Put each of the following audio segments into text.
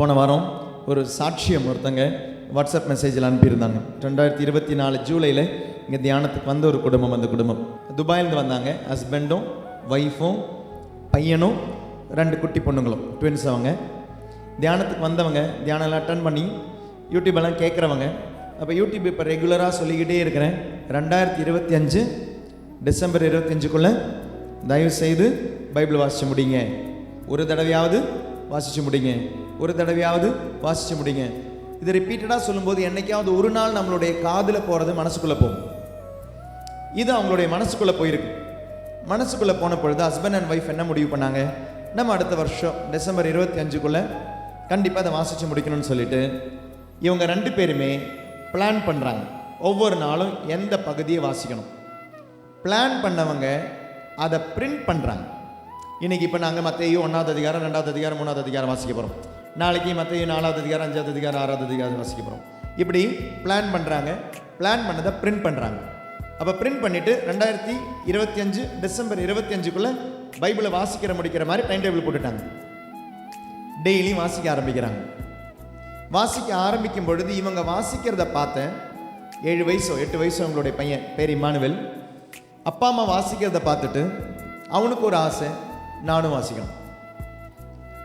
போன வாரம் ஒரு சாட்சியம் ஒருத்தங்க வாட்ஸ்அப் மெசேஜில் அனுப்பியிருந்தாங்க. ரெண்டாயிரத்தி இருபத்தி நாலு ஜூலையில் இங்கே தியானத்துக்கு வந்த ஒரு குடும்பம் அந்த குடும்பம். துபாயிலேருந்து வந்தாங்க. ஹஸ்பண்டும் ஒய்ஃபும் பையனும் ரெண்டு குட்டி பொண்ணுங்களும். ட்வின்ஸ் அவங்க. தியானத்துக்கு வந்தவங்க தியானம்லாம் அட்டன் பண்ணி யூடியூப்பெல்லாம் கேட்குறவங்க அப்போ யூடியூப் இப்போ ரெகுலராக சொல்லிக்கிட்டே இருக்கிறேன். ரெண்டாயிரத்தி இருபத்தி அஞ்சு டிசம்பர் இருபத்தஞ்சுக்குள்ளே தயவு செய்து பைபிள் வாசிச்சு முடிங்க. ஒரு தடவையாவது வாசிச்சு முடிங்க. ஒரு தடவையாவது வாசிச்சு முடிங்க இது ரிப்பீட்டடாக சொல்லும்போது என்னைக்காவது ஒரு நாள் நம்மளுடைய காதில் போகிறது மனசுக்குள்ளே போகும். இது அவங்களுடைய மனசுக்குள்ளே போயிருக்கு. மனசுக்குள்ளே போன பொழுது ஹஸ்பண்ட் அண்ட் ஒய்ஃப் என்ன முடிவு பண்ணாங்க? நம்ம அடுத்த வருஷம் டிசம்பர் இருபத்தி அஞ்சுக்குள்ளே கண்டிப்பாக அதை வாசித்து முடிக்கணும்னு சொல்லிட்டு இவங்க ரெண்டு பேருமே பிளான் பண்ணுறாங்க ஒவ்வொரு நாளும் எந்த பகுதியை வாசிக்கணும். பிளான் பண்ணவங்க அதை பிரிண்ட் பண்ணுறாங்க இன்றைக்கி இப்போ நாங்கள் மத்தையும் ஒன்றாவது அதிகாரம் ரெண்டாவது அதிகாரம் மூணாவது அதிகாரம் வாசிக்க போகிறோம் நாளைக்கு மற்ற நாலாவது அதிகாரம் அஞ்சாவது அதிகாரம் ஆறாவது அதிகாரம் வாசிக்க போகிறோம் இப்படி பிளான் பண்ணுறாங்க பிளான் பண்ணதை பிரிண்ட் பண்ணுறாங்க அப்போ பிரிண்ட் பண்ணிவிட்டு ரெண்டாயிரத்தி இருபத்தி அஞ்சு டிசம்பர் இருபத்தி அஞ்சுக்குள்ளே பைபிளை வாசிக்கிற முடிக்கிற மாதிரி டைம் டேபிள் போட்டுட்டாங்க. டெய்லியும் வாசிக்க ஆரம்பிக்கிறாங்க. வாசிக்க ஆரம்பிக்கும் பொழுது இவங்க வாசிக்கிறத பார்த்தேன். ஏழு வயசோ எட்டு வயசோ அவங்களுடைய பையன் பேர் இமானுவேல் அப்பா அம்மா வாசிக்கிறத பார்த்துட்டு அவனுக்கு ஒரு ஆசை நானும் வாசிக்கணும்.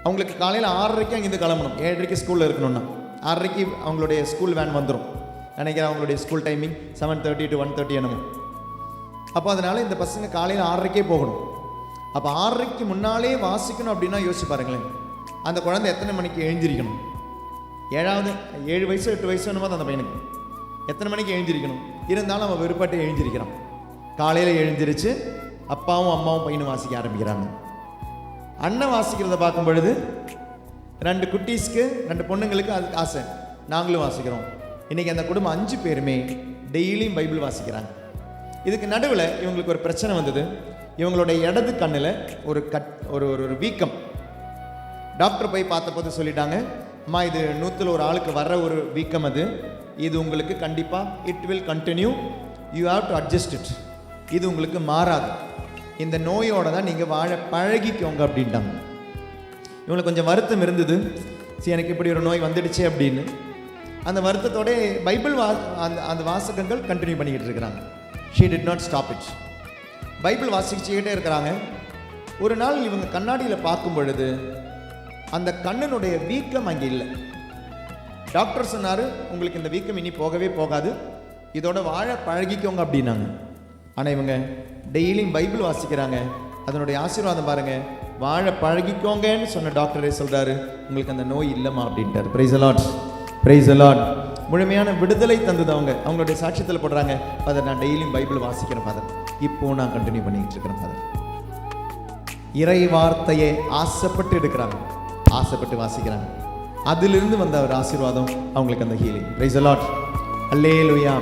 அவங்களுக்கு காலையில் ஆறரைக்கு அங்கேருந்து கிளம்பணும். ஏழரைக்கு ஸ்கூலில் இருக்கணும்னா. ஆறரைக்கு அவங்களுடைய ஸ்கூல் வேன் வந்துடும் நினைக்கிறேன் அவங்களுடைய school timing seven thirty to one thirty என்னமோ. அப்போ அதனால் இந்த பசங்க காலையில் ஆறரைக்கே போகணும். அப்போ ஆறரைக்கு முன்னாலே வாசிக்கணும் அப்படின்னா யோசிச்சு பாருங்களேன். அந்த குழந்தை எத்தனை மணிக்கு எழுந்திருக்கணும்? ஏழாவது ஏழு வயசு எட்டு வயசு என்னமோ அந்த பையனுக்கு. எத்தனை மணிக்கு எழுந்திருக்கணும்? இருந்தாலும் அவன் விருப்பத்தை எழுந்திரிக்கிறான். காலையில் எழுந்திரிச்சு அப்பாவும் அம்மாவும் பையனும் வாசிக்க ஆரம்பிக்கிறாங்க. அண்ணன் வாசிக்கிறத பார்க்கும் பொழுது ரெண்டு குட்டீஸ்க்கு ரெண்டு பொண்ணுங்களுக்கு அதுக்கு ஆசை. நாங்களும் வாசிக்கிறோம். இன்றைக்கி அந்த குடும்பம் அஞ்சு பேருமே டெய்லியும் பைபிள் வாசிக்கிறாங்க. இதுக்கு நடுவில் இவங்களுக்கு ஒரு பிரச்சனை வந்தது. இவங்களுடைய இடது கண்ணில் ஒரு கட் ஒரு ஒரு ஒரு வீக்கம். டாக்டர் போய் பார்த்தபோது சொல்லிட்டாங்க அம்மா இது நூற்றில் ஒரு ஆளுக்கு வர்ற ஒரு வீக்கம் அது. இது உங்களுக்கு கண்டிப்பாக it will continue you have to adjust it இது உங்களுக்கு மாறாது. இந்த நோயோட தான் நீங்கள் வாழ பழகிக்கோங்க அப்படின்ட்டாங்க. இவங்களுக்கு கொஞ்சம் வருத்தம் இருந்தது. சரி எனக்கு இப்படி ஒரு நோய் வந்துடுச்சு அப்படின்னு. அந்த வருத்தத்தோட பைபிள் வா அந்த அந்த வாசகங்கள் கண்டினியூ பண்ணிக்கிட்டு இருக்கிறாங்க. She did not stop it Bible வாசிச்சுக்கிட்டே இருக்கிறாங்க. ஒரு நாள் இவங்க கண்ணாடியில் பார்க்கும் பொழுது அந்த கண்ணனுடைய வீக்கம் அங்கே இல்லை. டாக்டர் சொன்னார் உங்களுக்கு இந்த வீக்கம் இனி போகவே போகாது. இதோட வாழ பழகிக்கோங்க அப்படின்னாங்க. ஆனால் இவங்க டெய்லியும் பைபிள் வாசிக்கிறாங்க. அதனுடைய ஆசீர்வாதம் பாருங்கள் வாழ பழகிக்கோங்கன்னு சொன்ன டாக்டரே சொல்கிறாரு உங்களுக்கு அந்த நோய் இல்லைம்மா அப்படின்ட்டார். ப்ரைஸ் அலாட் ப்ரைஸ் அலாட் முழுமையான விடுதலை தந்தது அவங்க. அவங்களுடைய சாட்சியத்தில் போடுறாங்க. ஃபாதர் நான் டெய்லியும் பைபிள் வாசிக்கிறேன் ஃபாதர் இப்போ நான் கண்டினியூ பண்ணிக்கிட்டு இருக்கிறேன் ஃபாதர் இறை வார்த்தையை ஆசைப்பட்டு எடுக்கிறாங்க. ஆசைப்பட்டு வாசிக்கிறாங்க. அதிலிருந்து வந்த ஒரு ஆசீர்வாதம் அவங்களுக்கு அந்த ஹீலிங் ப்ரைஸ் அலாட் அல்லே லுயா